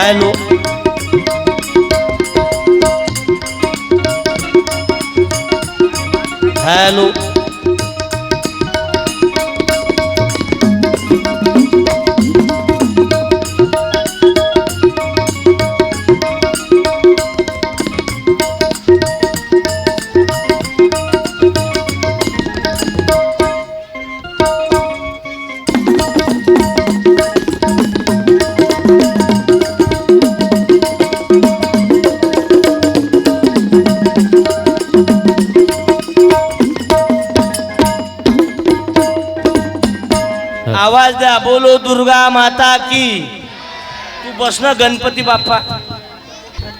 Hello hello माता की। तू बसणं गणपती बाप्पा.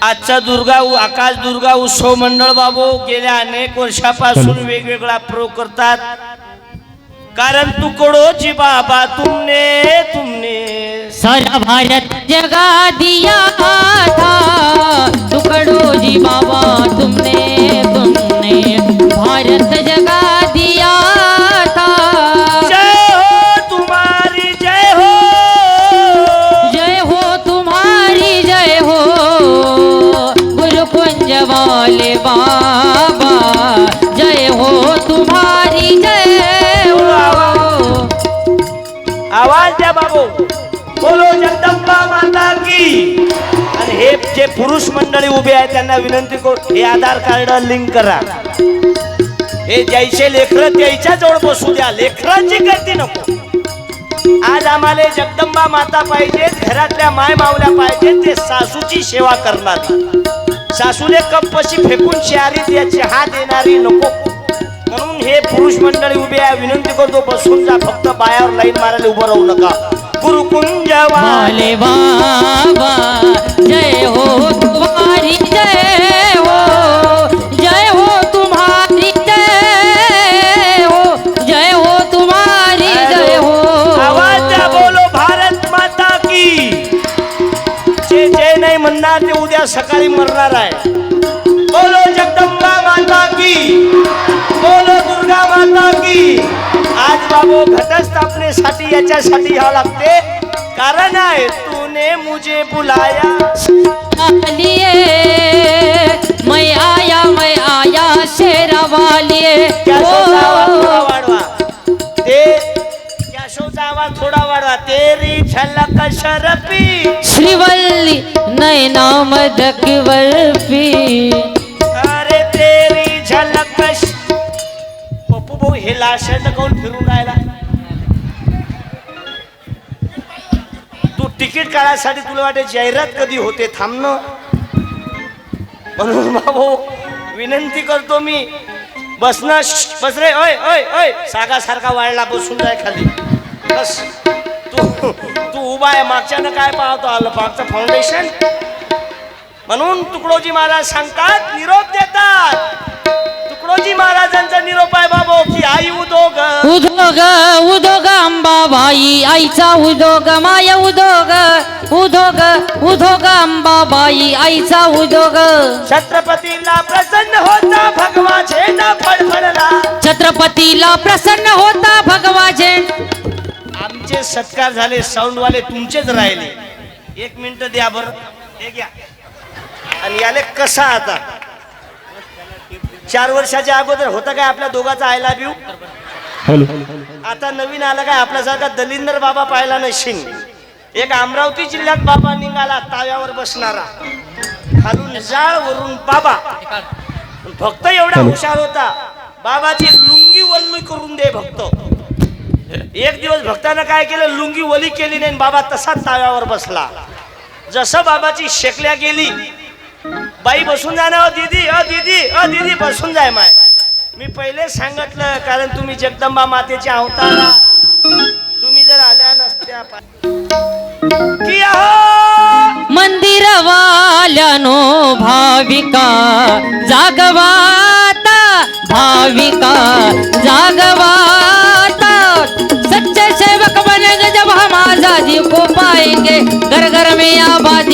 आजचा दुर्गा आकाश दुर्गा उत्सव मंडळ बाबू गेल्या अनेक वर्षापासून वेगवेगळा प्रो करतात. कारण तुकडोची बाबा तुमने तुमने. सारा भारत जगा दिया था टुकड़ो जी बाबा तुमने. आवाज द्या बाबू. बोलो जगदंबा माता की. आणि हे जे पुरुष मंडळी उभे आहेत त्यांना विनंती करू हे आधार कार्ड लिंक करा. हे ज्याचे लेखर त्याच्याजवळ बसू द्या. लेखरांची गर्दी नको. आज आम्हाला जगदंबा माता पाहिजे घरातल्या माय मावल्या पाहिजे ते सासूची सेवा करणार. सासूने कप्पशी फेकून शहरी द्यायची हात देणारी नको. म्हणून हे पुरुष मंडळी उभे आहे. विनंती करतो बसून जा फक्त बायावर लाईन मारायला उभं राहू नका. गुरुकुंज वाले बाबा जय हो तुम्हारी जय हो. जय हो तुम्हारी जय हो. जय हो तुम्हारी जय हो. आवाज द्या बोलो भारत माता की. जे जे नाही म्हणणार ते उद्या सकाळी मरणार आहे. बाबू घटस्थापनेसाठी याच्यासाठी यावं लागते. कारण आहे तूने मुझे बुलाया. मैं आया मैं आया शेरा थोडा वाढवा. ते कॅशोचा आवाज थोडा वाढवा. तेरी झलक शरपी. श्रीवल्ली नैना मदक वर्फी हे भाऊ हे काऊन फिरून राहिला? तू तिकीट काढायसाठी तुला वाटे जाहिरात कधी होते थांबणं म्हणून भाऊ विनंती करतो मी. बसणं श्श, बस रे ओय ओय ओय. सागासारखा वाढला बसून जाय खाली. बस. तू तू उभा आहे मागच्यानं काय पाहतो आलं मागचं फाउंडेशन म्हणून तुकडोजी महाराज सांगतात निरोप देतात. तुकडोजी महाराजांचा निरोप आहे बाबो की आई उदोग. उदोग उदोग अंबाबाई आईचा उदोग माय उदोग. उदोग उदोग अंबाबाई आईचा उदोग. छत्रपतीला प्रसन्न होता भगवाचे ना फडफडला. छत्रपतीला प्रसन्न होता भगवाचे आमचे सत्कार झाले साऊंड वाले तुमचेच राहिले. एक मिनिट द्या बर. हे घ्या. आणि याले कसा आता? चार वर्षाच्या अगोदर होता काय आपल्या दोघाचा आय लव्ह यू? हॅलो. आता नवीन आला काय आपल्यासारखा दलिंदर बाबा पाहिला नशीन एक अमरावती जिल्ह्यात बाबा निघाला ताव्यावर बसणारा. खालून जाळ वरून बाबा. भक्त एवढा हुशार होता. बाबाची लुंगी वल्ली करून दे भक्त एक दिवस भक्तानं काय केलं? लुंगी वली केली नाही बाबा तसाच ताव्यावर बसला. जसं बाबाची शेकल्या गेली बाई बसून जा ना दीदी अ दीदी अ दीदी बसून जाय माय. मी पहिले सांगितलं कारण तुम्ही जगदंबा मातेचे अवतारा तुम्ही जर आल्या नसत्या की अहो मंदिर वाल्यानो भाविका जागवाता भाविका जागवा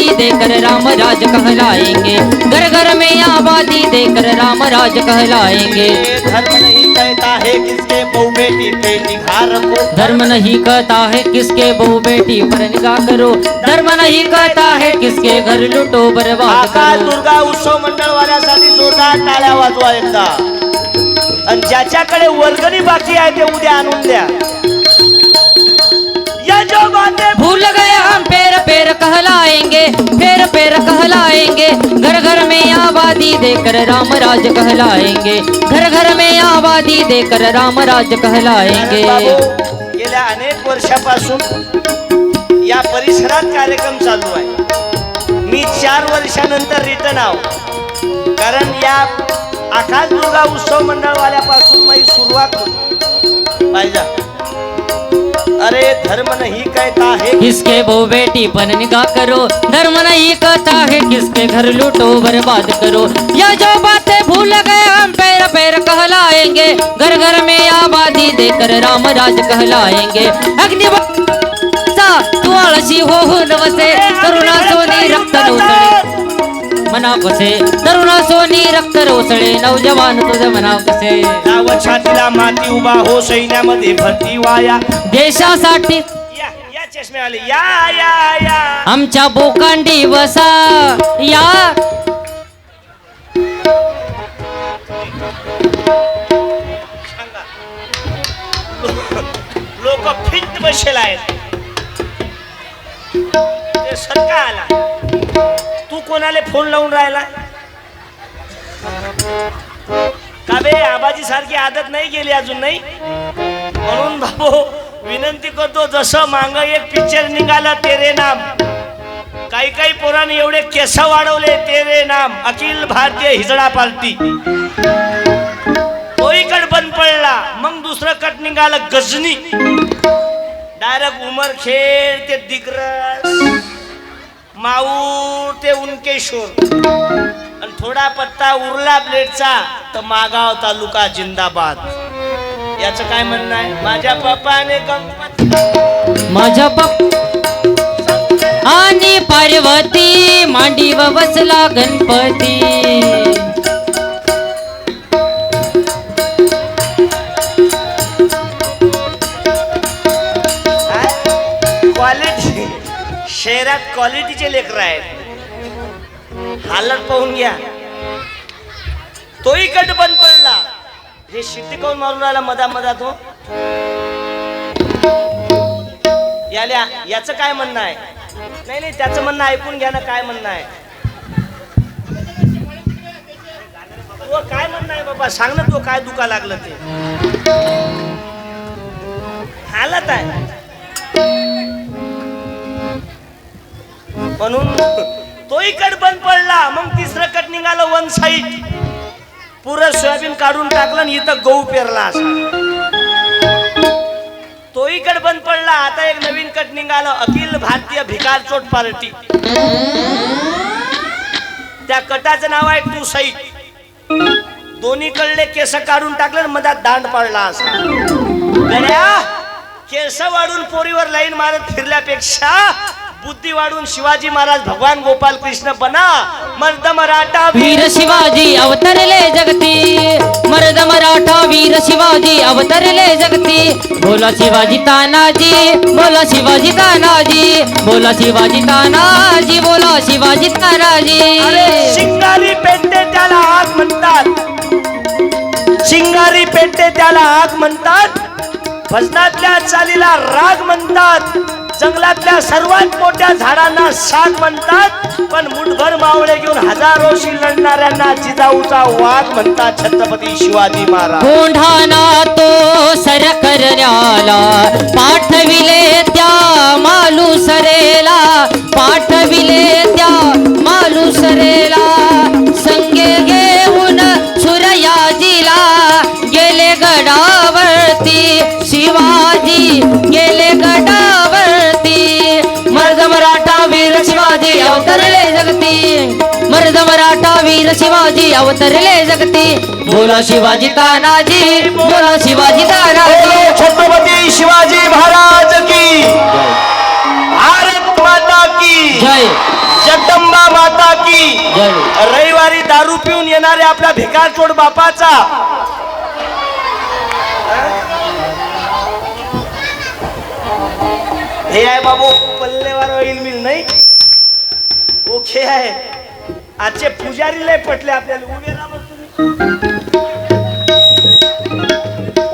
आबादी देकर राम राज कहलाएंगे। घर घर में आबादी देकर राम राज कहलाएंगे। धर्म नहीं कहता है किसके बहु बेटी पे निगाह रखो धर्म नहीं कहता है किसके बहु बेटी पर निगाह करो। धर्म नहीं कहता है किसके घर लुटो बर्बाद करो। दुर्गा उत्सव मंडळ वाल्यासाठी जोरदार टाळ्या वाजवा एकदा. आणि ज्याच्याकडे वर्गणी बाकी आहे ते उद्या आणून द्या. या जो बातें भूल गए हम पेर पेर कहलाएंगे पेर पेर कहलाएंगे। घर घर में आबादी देकर राम राज कहलाएंगे। घर घर में आबादी देकर राम राज कहलाएंगे। गेल्या अनेक वर्षापासून या परिसरात कार्यक्रम चालू आहे. मी चार वर्षानंतर रिटर्न आहो. कारण या आकाश दुर्गा उत्सव मंडळवाल्यापासून माझी सुरुवात होती. पाहिजे अरे धर्म नहीं कहता है। किसके वो बेटी पर निगाह करो? धर्म नहीं कहता है। किसके घर लूटो, बर्बाद करो? यह जो बातें भूल गए, हम पैर पैर कहलाएँगे। घर घर में आबादी देकर राम राज कहलाएँगे। अग्नि तू आळशी हो नवसे करुणा सोनी, रक्त मना कसे? तरुणा सोनी रक्त रोसळे नवजवान तुझं मना कसे? नाव छातीला माती उभा हो सैन्यामध्ये भरती वाया. देशासाठी या या चष्मे आले या या या. आमच्या बोकांडी वसा या. लोक फिट बसेल आहेत. ते सरका आला. कोणाला फोन लावून राहिला. का बे आबाजी सारखी आदत नाही गेली अजून नाही? म्हणून भाऊ विनंती करतो जसं मांग एक पिक्चर निघाला तेरे नाम. काही काही पोरांनी एवढे केस वाढवले तेरे नाम. अखिल भारतीय हिजडा पार्टी तोही कट बंद पडला मग दुसरं कट निघालं गजनी. डायरेक्ट उमरखेड ते दिग्रस. माऊर ते उनकेश्वर आणि थोडा पत्ता उरला प्लेटचा तर मागाव तालुका जिंदाबाद. याचं काय म्हणणं आहे? माझ्या पप्पाने गणपती माझ्या पप्पा आणि पार्वती मांडीव बसला गणपती. शहरात क्वालिटीचे लेकर आहेत. हालत पाहून घ्या. तोही कट बंद पडला. हे शिट्टी काऊन मारून राहिला मधा मधात हो? याल्या याचं काय म्हणणं आहे? नाही नाही त्याचं म्हणणं ऐकून घ्या ना काय म्हणणं आहे. काय म्हणणं आहे बाबा? सांग ना तो काय दुखा लागलं ते. हालत आहे. म्हणून तोही कट बंद पडला. मग तिसरं कट निघालं वन साईड पुरं सोयाबीन काढून टाकलं आणि इथं गहू पेरला असा. तोही कट बंद पडला. आता एक नवीन कट निघालं. अखिल भारतीय भिकार चोट पार्टी. त्या कटाचं नाव आहे टू साईड दोन्ही कडले केस काढून टाकलं मधात दांड पाडला असा. केस वाढून पोरीवर लाईन मारत फिरल्यापेक्षा बुद्धी वाढून शिवाजी महाराज भगवान गोपाल कृष्ण बना. मर्द मराठा वीर शिवाजी अवतरले जगती. मर्द मराठा वीर शिवाजी अवतरले जगती. बोला शिवाजी तानाजी बोला शिवाजी तानाजी बोला शिवाजी तानाजी बोला शिवाजी तानाजी. शिंगारी पेटते त्याला आग म्हणतात. शिंगारी पेटते त्याला आग म्हणतात. भजनातल्या चालीला राग म्हणतात. जंगलातल्या सर्वात मोठ्या झाडांना साग म्हणतात पण मुठभर मावळे घेऊन हजारोशी लढणाऱ्यांना जिजाऊचा वाघ म्हणतात छत्रपती शिवाजी महाराज. कोंढाना तो सरकरण्याला पाठविले त्या मालुसरेला पाठविले त्या मालुसरेला संग वीर शिवाजी अवतरले जगती. बोला शिवाजी तानाजी बोला शिवाजी तानाजी. छत्रपती शिवाजी महाराज की भारत माता की जय. जगदंबा माता की जय. रविवारी दारू पिऊन येणाऱ्या आपल्या भिकारचोड बापाचा. हे आहे बाबू पल्लेवार ऑइल मिल नाही. ओके आहे. आजचे पुजारी लय पटले आपल्याला. उभे राहा तुम्ही.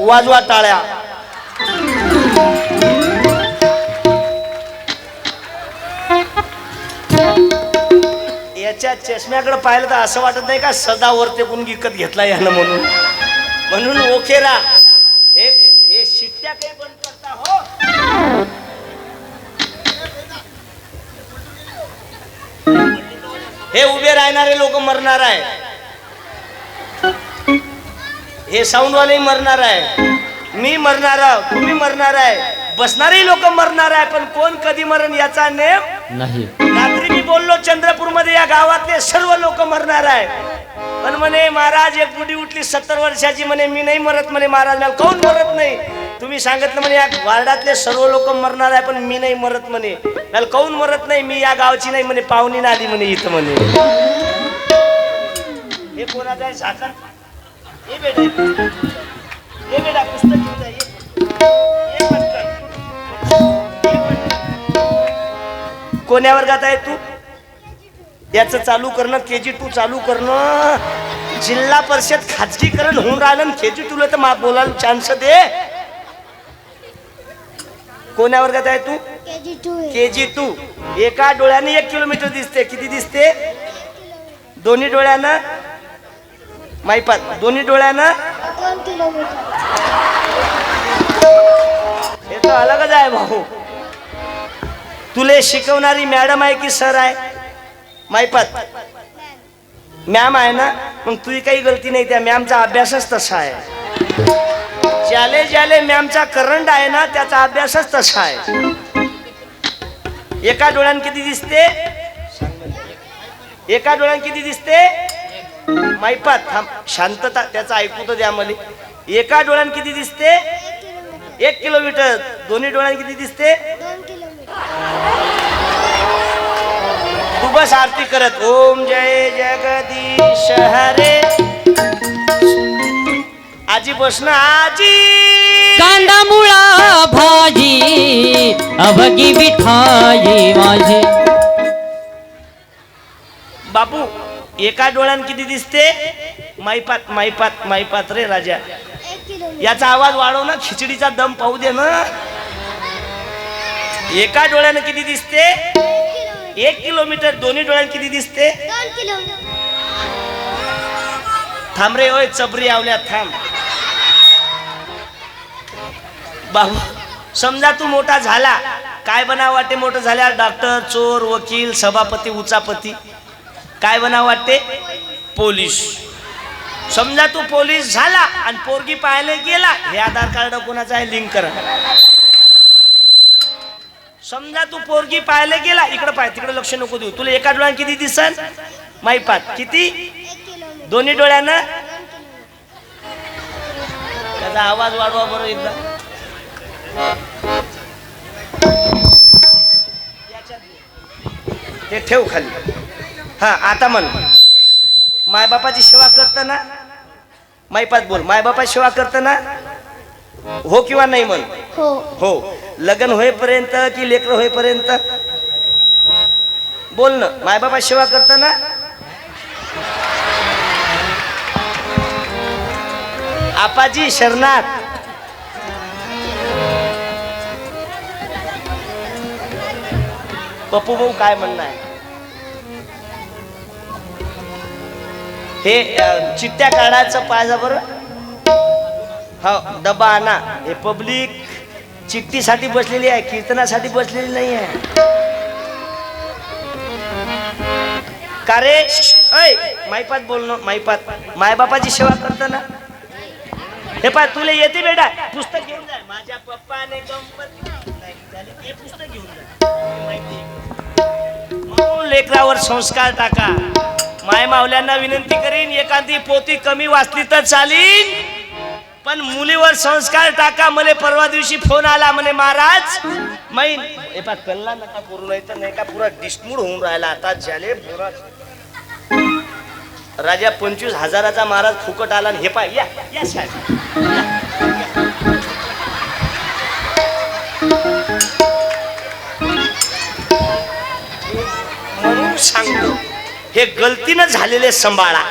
वाजवा टाळ्या. याच्या चष्म्याकडे पाहिलं तर असं वाटत नाही का सदा वरते कोण विकत घेतला यानं म्हणून. म्हणून ओके रा. हे हे शिट्ट्या काही बंद करता हो. हे उभे राहणारे लोक मरणार आहे. हे साऊंडवाले मरणार आहे. मी मरणार तुम्ही मरणार आहे. बसणारे लोक मरणार आहे पण कोण कधी मरण याचा नेम नाही. बोललो चंद्रपूरमध्ये या गावातले सर्व लोक मरणार आहे पण म्हणे महाराज एक बुडी उठली सत्तर वर्षाची. म्हणे मी नाही मरत. म्हणे महाराज मला कोण मरत नाही? तुम्ही सांगितलं म्हणे या वार्डातले सर्व लोक मरणार आहे पण मी नाही मरत म्हणे. मला कोण मरत नाही? मी या गावची नाही म्हणे पाहुणी ना आली म्हणे इथं म्हणे. हे कोणाचा आहे हे बेटा हे बेटा पुस्तक घेऊन जा कोण्या वर्गात आहे तू? याचं चालू करणं के जी टू चालू करणं जिल्हा परिषद खाजगीकरण होऊन राहिलं के जी टूला तर मा बोलायला चान्स दे. कोण्या वर्गात आहे तू? के जी टू एका डोळ्याने एक किलोमीटर दिसते. किती दिसते? दोन्ही डोळ्यानं? माहिपात दोन्ही डोळ्यानं? हे तर अलगच आहे भाऊ. तुले शिकवणारी मॅडम आहे की सर आहे? माहिपात मॅम आहे ना मग तुझी काही गलती नाही त्या मॅमचा अभ्यासच तसा आहे. ज्याले ज्याले मॅमचा करंट आहे ना त्याचा अभ्यासच तसा आहे. एका डोळ्यान किती दिसते? एका डोळ्यान किती दिसते? माहिपात थांब शांतता त्याचा ऐकू तर द्या मला. एका डोळ्यान किती दिसते? एक किलोमीटर. दोन्ही डोळ्यान किती दिसते? तू बस आरती करत. ओम जय जगदीश हरे. आजी बस ना आजी. कांदा मुळा भाजी. अभगी विठाई माझी. बापू एका डोळ्यान किती दिसते? माईपात माईपात माईपात रे राजा. याचा आवाज वाढव ना खिचडीचा दम पाहू दे ना. एका डोळ्यानं किती दिसते? एक किलोमीटर दोन्ही डोळ्यानं किती दिसते? थांब रे ओय चबरी आवल्या थांब. बाबू समजा तू मोठा झाला. काय बनाव वाटते मोठं झाल्यावर? डॉक्टर चोर वकील सभापती उचापती. काय बनाव वाटते? पोलीस. समजा तू पोलीस झाला आणि पोरगी पाहायला गेला हे आधार कार्ड कोणाचं आहे? लिंक करा. समजा तू पोरगी पाहायला गेला इकडे पाय तिकडे लक्ष नको देऊ. तुला एका डोळ्यात किती दिसन? माहिपात किती? दोन्ही डोळ्यानं? त्याचा आवाज वाढवा बरं एकदा. ते ठेव खाली. हा आता म्हण. मायबापाची सेवा करताना मायपात बोल मायबापाची सेवा करताना हो किंवा नाही म्हण? हो. हो. लग्न होईपर्यंत की लेकर होईपर्यंत? बोल ना. मायबापा सेवा करताना? आपाजी शरणात. पप्पू भाऊ काय म्हणणं आहे हे चिठ्ठ्या काढायचं पाहिजे बरं. हो डबा आणा. हे पब्लिक चिठ्ठीसाठी बसलेली आहे कीर्तनासाठी बसलेली नाही आहे का रे? ऐ मायपात बोलणं मायपात. मायबापाची सेवा करताना हे पाय तुला येते बेटा. पुस्तक घेऊन जाय माझ्या पप्पाने गणपती पुस्तक घेऊन जा. लेकरावर संस्कार टाका. माय मावल्यांना विनंती करीन एखादी पोती कमी वाचली तर चालीन. पण मुलीवर संस्कार टाका मले परवा दिवशी फोन आला म्हणे महाराज मैन हे पा कल्ला नका करू नाही तर नाही का पुरा डिस्मूड होऊन राहिला आता झाले पुरा राजा पंचवीस हजाराचा महाराज फुकट आला आणि हे पाय या साहेब या. म्हणून सांगतो हे गलतीनं झालेले सांभाळा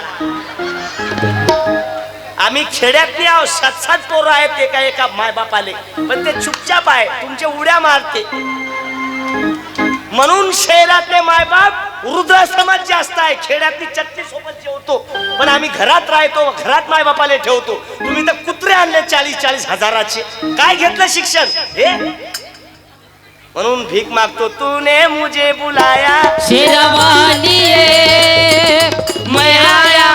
आम्ही खेड्यातली आहोत सात सात पोरं आहेत एका एका मायबापाले. पण ते चुपचाप आहे तुमचे उड्या मारते. म्हणून शहरातले मायबाप वृद्धाश्रमात जास्त आहे. खेड्यातली चटणी सोबत जेवतो. पण आम्ही घरात राहतो घरात मायबापाले ठेवतो. तुम्ही तर कुत्रे आणले चाळीस चाळीस हजाराचे. काय घेतलं शिक्षण? हे? म्हणून भीक मागतो तूने मुझे बुलाया. शेरवालिए मैं आया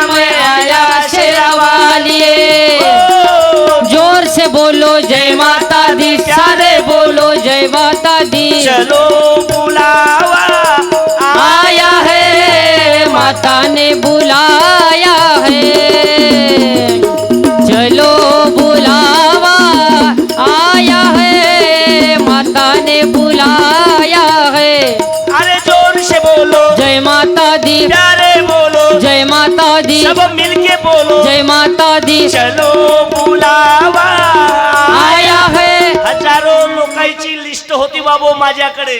जोर से बोलो जय माता दी सारे बोलो जय माता दी चलो बुलावा आया है माता ने बुलाया है। चलो बुलावा आया है माता ने बुलाया है। अरे जोर से बोलो। जय माता दी सब मिलके बोलो। जय माता दी चलो बुलावा। आया है। हजारो लोकांची लिस्ट होती बाबू माझ्याकडे.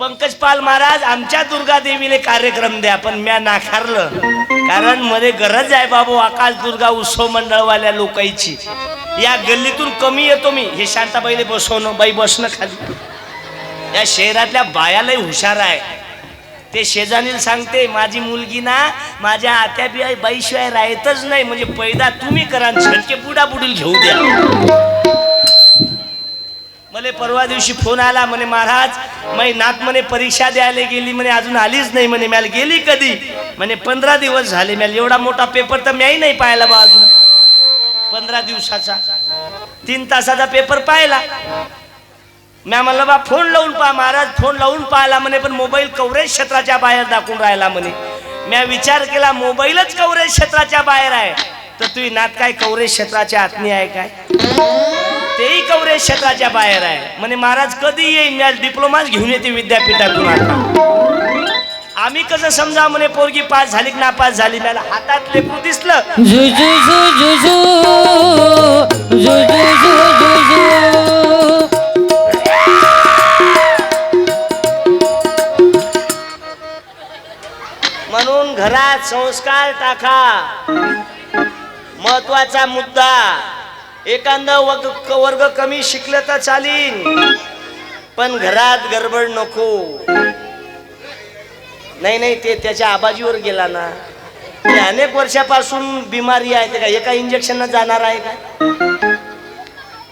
पंकज पाल महाराज आमच्या दुर्गा देवीले कार्यक्रम द्या पण म्या नाकारलं. कारण मध्ये गरज आहे बाबू आकाश दुर्गा उत्सव मंडळवाल्या लोकांची. या गल्लीतून कमी येतो मी. हे शांताबाईले बसवणं बाई बसणं खाली. या शहरातल्या बायालाही हुशार आहे. ते शेजानील सांगते माझी मुलगी ना माझ्या आत्या बिया बाईशिवाय राहतच नाही. म्हणजे पैदा तुम्ही करा झटके बुडा बुडील घेऊ द्या. मला परवा दिवशी फोन आला म्हणे महाराज मै नात म्हणे परीक्षा द्यायला गेली म्हणे अजून आलीच नाही म्हणे मला गेली कधी? म्हणे पंधरा दिवस झाले मला एवढा मोठा पेपर तर म्याही नाही पाहिला बा अजून. पंधरा दिवसाचा तीन तासाचा पेपर पाहिला. म्या म्हणलं बा फोन लावून पहा महाराज फोन लावून पाहिला म्हणे पण मोबाईल कव्हरेज क्षेत्राच्या बाहेर दाखवून राहिला म्हणे. म्या विचार केला मोबाईलच कव्हरेज क्षेत्राच्या बाहेर आहे. तर तुझी नात काय कव्हरेज क्षेत्राच्या आतनी आहे काय? तेही कव्हरेज क्षेत्राच्या बाहेर आहे. म्हणे महाराज कधी येईन? मी आज डिप्लोमाच घेऊन येते विद्यापीठातून आता. आम्ही कसं समजा म्हणे पोरगी पास झाली की नापास झाली? मला हातात लेकरू दिसलं. म्हणून संस्कार टाका. महत्त्वाचा मुद्दा एखादा वर्ग वर्ग कमी शिकलं तर चालीन पण घरात गडबड नको. नाही नाही ते त्याच्या आबाजीवर गेला ना. ते अनेक वर्षापासून बिमारी आहे ते का एका इंजेक्शन जाणार आहे का?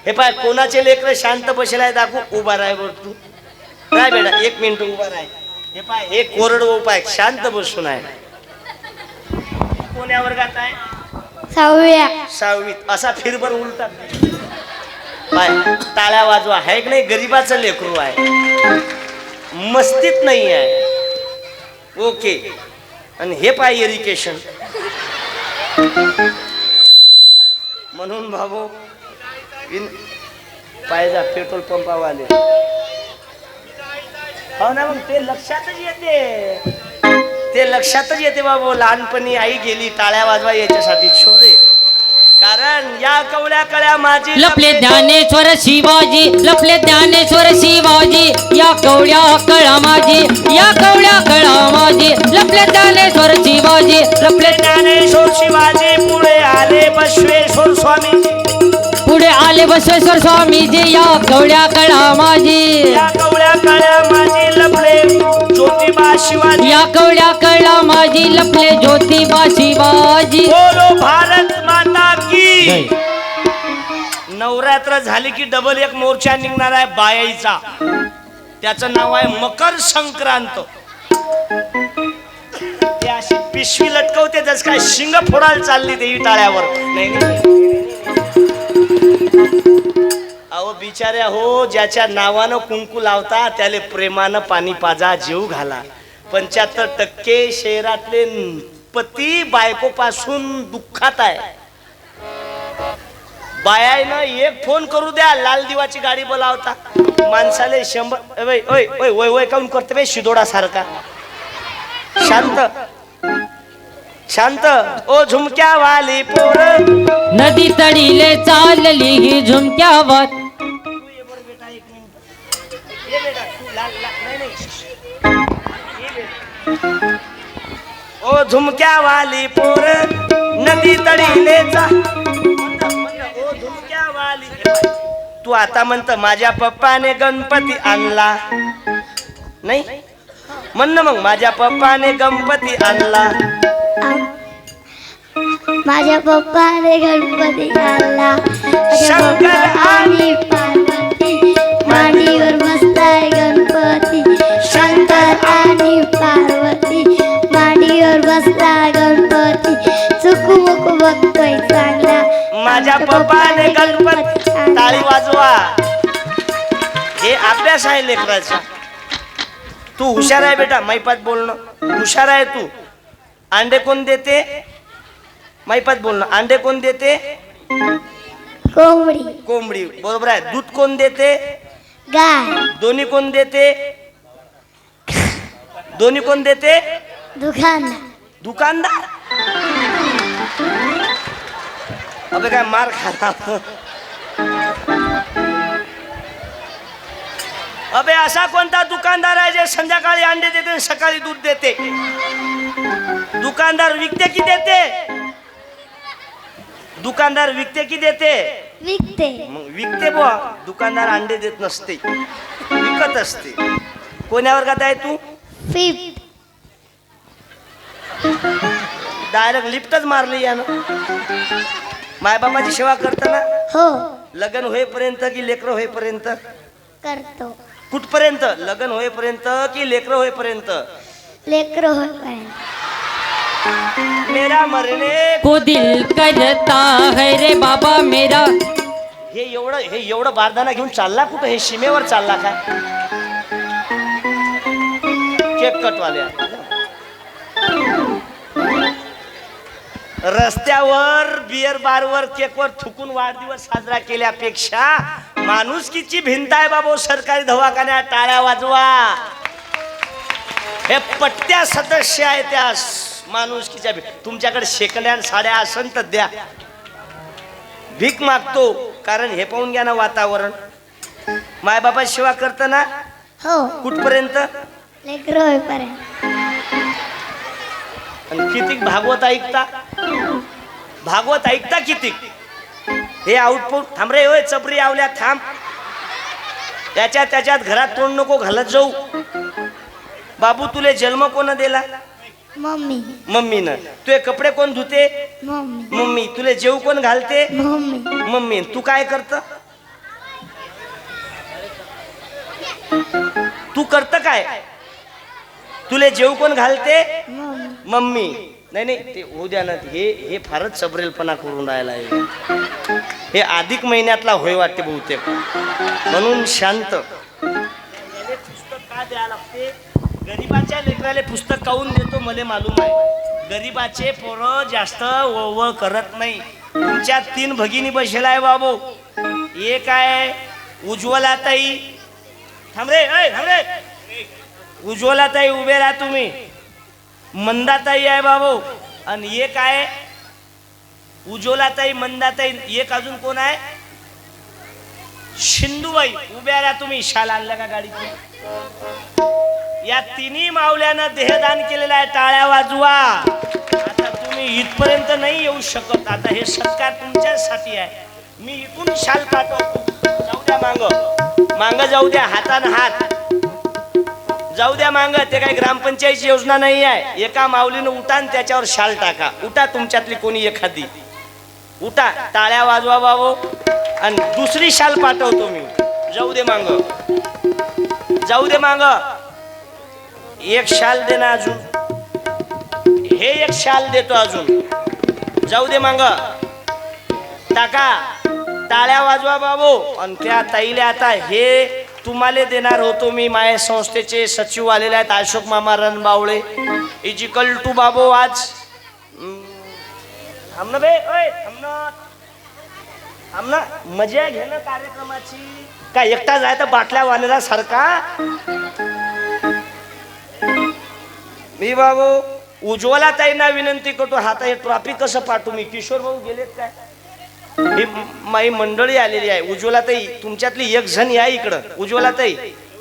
हे पाय कोणाचे लेकर शांत बसलाय दाखवू उभा राय बर तू. काय बेटा एक मिनिट उभा राय हे पाय हे कोरड उपाय शांत बसून आहे. कोण्या वर्गात आहे? सहाव्या. सहावीत. असा फिरभर उलटा पाय टाळ्या वाजवा. आहे की नाही? गरीबाचं लेकरू आहे. मस्तीत नाही आहे. ओके. आणि हे पाय इरिकेशन म्हणून भाऊ इन पायजा पेट्रोल पंपावाले. हो ना मग ते लक्षातच येते. ते लक्षातच येते बाबू लहानपणी आई गेली टाळ्या वाजवा याच्यासाठी. छोरे. कारण या कवड्या कळ्या माझी लपले ज्ञानेश्वर शिवाजी लपले ज्ञानेश्वर शिवाजी या कवड्या कळा माझी या कवड्या कळा माझी लपले ज्ञानेश्वर शिवाजी लपले ज्ञानेश्वर शिवाजी पुढे आले बसवेश्वर स्वामी पुढे आले बसवेश्वर स्वामीजी या कवड्या कळा माझी. या कवड्या कळ्या माझी लपले ज्योतिबा शिवाजी. या कवड्या कळा माझी लपले ज्योतिबा शिवाजी. बोलो भारत माता की. नवरात्र झाली की डबल एक मोर्चा निघणार आहे बायाईचा. त्याचं नाव आहे मकर संक्रांत. ते अशी पिशवी लटकवते जस काय शिंग फोडायला चालली ते टाळ्यावर नाही नाही. अहो बिचाऱ्या हो ज्याच्या नावानं कुंकू लावता त्याले प्रेमानं पाणी पाजा जीव घाला. पंच्याहत्तर टक्के शहरातले पती बायकोपासून दुःखात आहे. बायानं एक फोन करू द्या लाल दिवाची गाडी बोलावता. माणसाले शंभर वय वय ओय वय काऊन करते बे शिदोडा सारखा शांत. शांत. ओ झुमक्या वाली पोर. नदी तडीले चालली ही झुमक्यावर. ओ झुमक्या वाली पोर नदी तडीले जा. ओ झुमक्या वाली तू आता म्हणत माझ्या पप्पाने गणपती आणला. नाही? म्हण मग माझ्या पप्पाने गणपती आणला. माझ्या पप्पाने गणपती आणला. शंकर आणि पार्वती मांडीवर बसलाय गणपती. शंकर आणि पार्वती. माझ्या पप्पाने गणपती टाळी वाजवा. हे अभ्यास आहे लेकराचा. तू हुशार आहे बेटा मैपात बोलणं. हुशार आहे तू. अंडे कोण देते? मैपात बोलणं. अंडे कोण देते? कोंबडी. कोंबडी. बरोबर आहे. दूध कोण देते? गाय. दोन्ही कोण देते? दोन्ही कोण देते? दुकान दुकानदार? अबे काय मार खाला अबे असा कोणता दुकानदार आहे जे संध्याकाळी अंडे देते सकाळी दूध देते? दुकानदार विकते की देते? दुकानदार विकते की देते? विकते. मग विकते बुवा. दुकानदार अंडे देत नसते. विकत असते. कोण्या वर्गात आहे तू? फिफ्थ. डायरेक्ट लिफ्टच मारली यानं. मायबापाची सेवा करताना? हो. लग्न होईपर्यंत की लेकरं होईपर्यंत? करतो. कुठपर्यंत? लग्न होईपर्यंत की लेकरं होईपर्यंत? लेकर होईपर्यंत. मेरा मरणे को दिल करता है रे बाबा मेरा? हे एवढं हे एवढं बारदाना घेऊन चालला कुठं? हे सीमेवर चालला काय? कटवाल्या रस्त्यावर बिअर बारवर केकवर थुकून वाढदिवस साजरा केल्यापेक्षा माणुसकीची भिंत आहे बाबा सरकारी दवाखान्यात टाळ्या वाजवा. हे पट्ट्या सदस्य आहे त्या माणुसकीच्या तुमच्याकडे शेकड्या आणि साड्या असन तर द्या. भीक मागतो कारण हे पाहून घ्या ना वातावरण. मायबापा सेवा करताना हो. कुठपर्यंत? लेकर होईपर्यंत. आणि कितीक भागवत ऐकता? भागवत ऐकता कितीक हे आउटपुट थांब रे होय चपरी आवल्या थांब. त्याच्यात त्याच्यात घरात तोंड नको घालत जाऊ. बाबू तुले जन्म कोण दिला? मम्मी. मम्मीनं. तुझे कपडे कोण धुते? मम्मी. मम्मी. तुले जेव कोण घालते? मम्मी. मम्मी. तू काय करत? तू करत काय? तुले जेव कोण घालते? मम्मी. मम्मी. नाही नाही ते होऊ द्या ना हे हे फारच सबरेलपणा करून राहिला आहे. हे अधिक महिन्यातला होय वाटते बहुतेक. म्हणून शांत. पुस्तक का द्यायला लागते? गरीबाच्या लेकराला पुस्तक काऊन देतो मला मालूम आहे. गरीबाचे पोरं जास्त वळवळ करत नाही. तुमच्या तीन भगिनी बसेला आहे बाबू. एक आहे? उज्ज्वलाताई. थांब रे थांब रे. उज्ज्वलाताई उभे राहा तुम्ही. मंदाताई आहे बाबू. आणि एक आहे उज्ज्वलाताई मंदाताई. एक अजून कोण आहे? शिंदूबाई. उभ्या राहा तुम्ही. शाल आणला का गाडीतून? या तिन्ही माऊल्यानं देहदान केलेलं आहे. टाळ्या वाजवा. आता तुम्ही इथपर्यंत नाही येऊ शकत. आता हे सत्कार तुमच्यासाठी आहे. मी इथून शाल पाठवतो. जाऊ द्या मांग. मांग जाऊ द्या. हातानं हात. जाऊ द्या मांग ते काही ग्रामपंचायतची योजना नाही आहे. एका माऊलीनं उठा आणि त्याच्यावर शाल टाका. उठा तुमच्यातली कोणी एखादी. उठा टाळ्या वाजवा बाबू आणि दुसरी शाल पाठवतो मी. जाऊ दे मांग. जाऊ दे मांग. एक शाल दे ना अजून. हे एक शाल देतो अजून. जाऊ दे मांग. टाका. टाळ्या वाजवा बाबू आणि त्या ताईले आता हे तुम्हाला देणार होतो मी माया संस्थेचे सचिव आलेले आहेत अशोक मामा रणबावळे. इजिकल टू बाबो आज. हम्म, ना बे ओय थांब ना. मजा घेणं कार्यक्रमाची. काय एकटा जाय तर बाटल्या वानेला सारखा? मी बाबू उज्ज्वला ताईंना विनंती करतो हाता हे ट्रॉफी कसं पाठवू? मी किशोर भाऊ गेलेत काय? ही माई मंडळी आलेली आहे. उज्ज्वला ताई तुमच्यातली एक जण या इकडं. उज्ज्वला ताई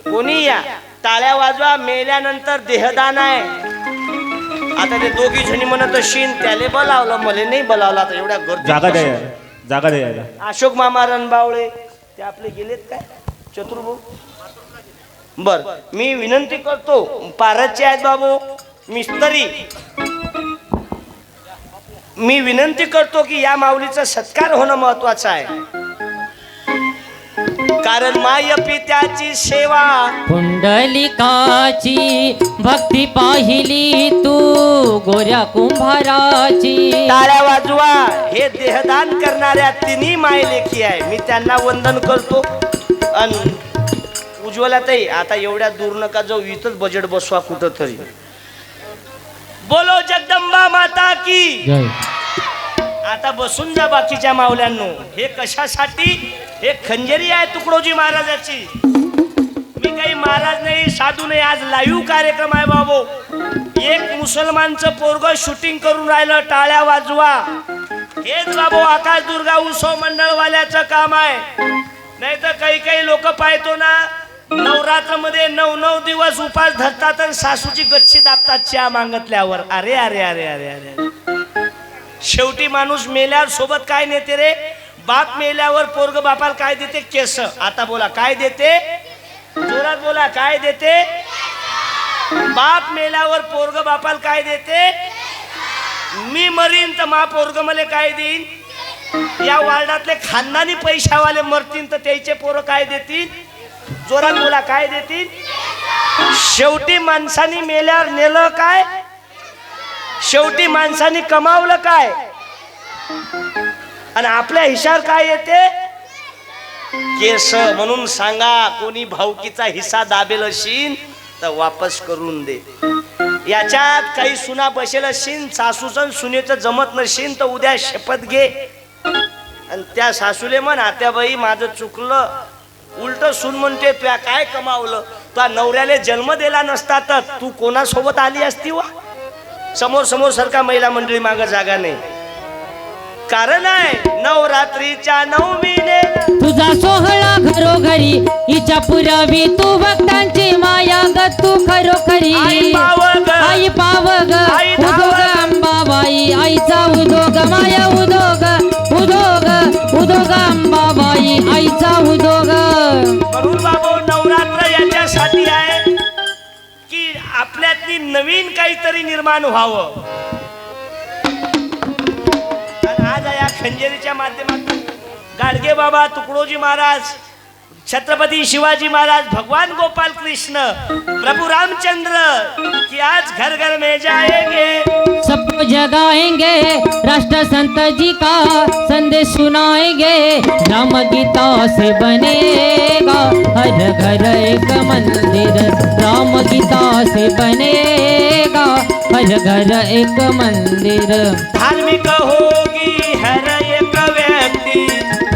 कोणी या? टाळ्या वाजवा मेल्यानंतर देहदान आहे. आता ते दोघी जणी म्हणत शिन त्याले बोलावलं मले नाही बोलावलं. आता एवढ्या जागा द्या गर्दी. जागा द्या. अशोक मामा रणबावळे ते आपले गेलेत काय? चतुर्भाऊ बर मी विनंती करतो पारदचे आहेत बाबू. मिस्त्री मी विनंती करतो की या माऊलीचा सत्कार होणं महत्वाचं आहे. कारण माय पित्याची सेवा पुंडलिकाची भक्ती पाहिली तू गोऱ्या कुंभाराची. टाळ्या वाजवा हे देहदान करणाऱ्या तिन्ही माय लेखी आहे. मी त्यांना वंदन करतो. आणि उज्ज्वलाताई आता एवढ्या दूर नका जाऊ इथंच बजेट बसवा कुठं तरी बोलो जगदंबा माता की. जय. आता बसून जा बाकीच्या मावल्यांनो. हे कशासाठी? हे खंजरी आहे तुकडोजी महाराजाची. मी काही महाराज नाही साधू नाही आज लाईव्ह कार्यक्रम आहे बाबू. एक मुसलमानचं पोरग शूटिंग करून राहिलं टाळ्या वाजवा. हेच बाबू आकाश दुर्गा उत्सव मंडळवाल्याचं काम आहे. नाही तर काही काही लोक पाहतो ना नवरात्रामध्ये नऊ नऊ दिवस उपास धरतात आणि सासूची गच्ची दाबतात चहा मागतल्यावर. अरे अरे अरे अरे अरे. शेवटी माणूस मेल्यावर सोबत काय नेते रे? बाप मेल्यावर पोरग बापाला काय देते? केस. आता बोला काय देते? जोरात बोला काय देते? बाप मेल्यावर पोरग बापाला काय देते? मी मरीन तर मा पोरग मला काय देईन? या वार्डातले खानदानी पैशावाले मरतीन तर त्याचे पोरं काय देतील? जोरात बोला काय देतील? शेवटी माणसानी मेल्यावर नेलं काय? शेवटी माणसाने कमावलं काय? आणि आपल्या हिशावर काय येते? केस म्हणून सांगा कोणी भाऊकीचा हिस्सा दाबेल अशीन तर वापस करून दे. याच्यात काही सुना बसेल असेल सासूचं सुनेचं जमत नशीन तर उद्या शपथ घे. आणि त्या सासूले म्हण आत्याबाई माझं चुकलं. उलट सून म्हणते तुया काय कमावलं? तुझ्या नवऱ्याला जन्म दिला नसता तर तू कोणासोबत आली असती वा? समोर समोर सारखा महिला मंडळी माग जागा नाही. कारण आहे नवरात्रीच्या नवमीने तुझा सोहळा घरोघरी हिच्या पुरावी तू भक्तांची माया ग तू खरोखरी. आई पाव ग. आई पाव ग. आई धाव उदोग ग. अंबाबाई. आईचा उदोग माया उदोग उदोग उदोग अंबाबाई आईचा उद्योग म्हणून बाबू नवरात्र याच्यासाठी आहे की आपल्यातली नवीन काहीतरी निर्माण व्हावं. आज या खंजेरीच्या माध्यमातून गाडगे बाबा तुकडोजी महाराज छत्रपती शिवाजी महाराज भगवान गोपाल कृष्ण प्रभु रामचंद्र की आज घर घर में जाएंगे। सबको जगाएंगे राष्ट्र संत जी का संदेश सुनाएंगे राम गीता से बनेगा हर घर एक मंदिर राम गीता से बनेगा हर घर एक मंदिर। धार्मिक होगी हर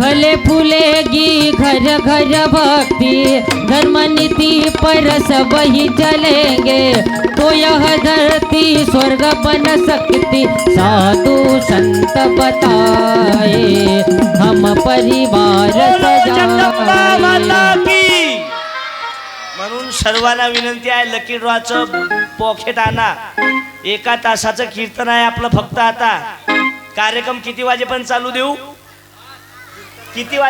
फले फूलेगी घर घर भक्ति धर्म नीति पर सब ही चलेंगे। तो यह धरती स्वर्ग बन सकती साधु संत बताए हम परिवार म्हणून सर्वांना विनंती आहे लकी ड्रॉचं पॉकेट आणा. एका तासाचं कीर्तन आहे आपलं फक्त आता. कार्यक्रम किती वाजेपर्यंत चालू देऊ? किती वाजे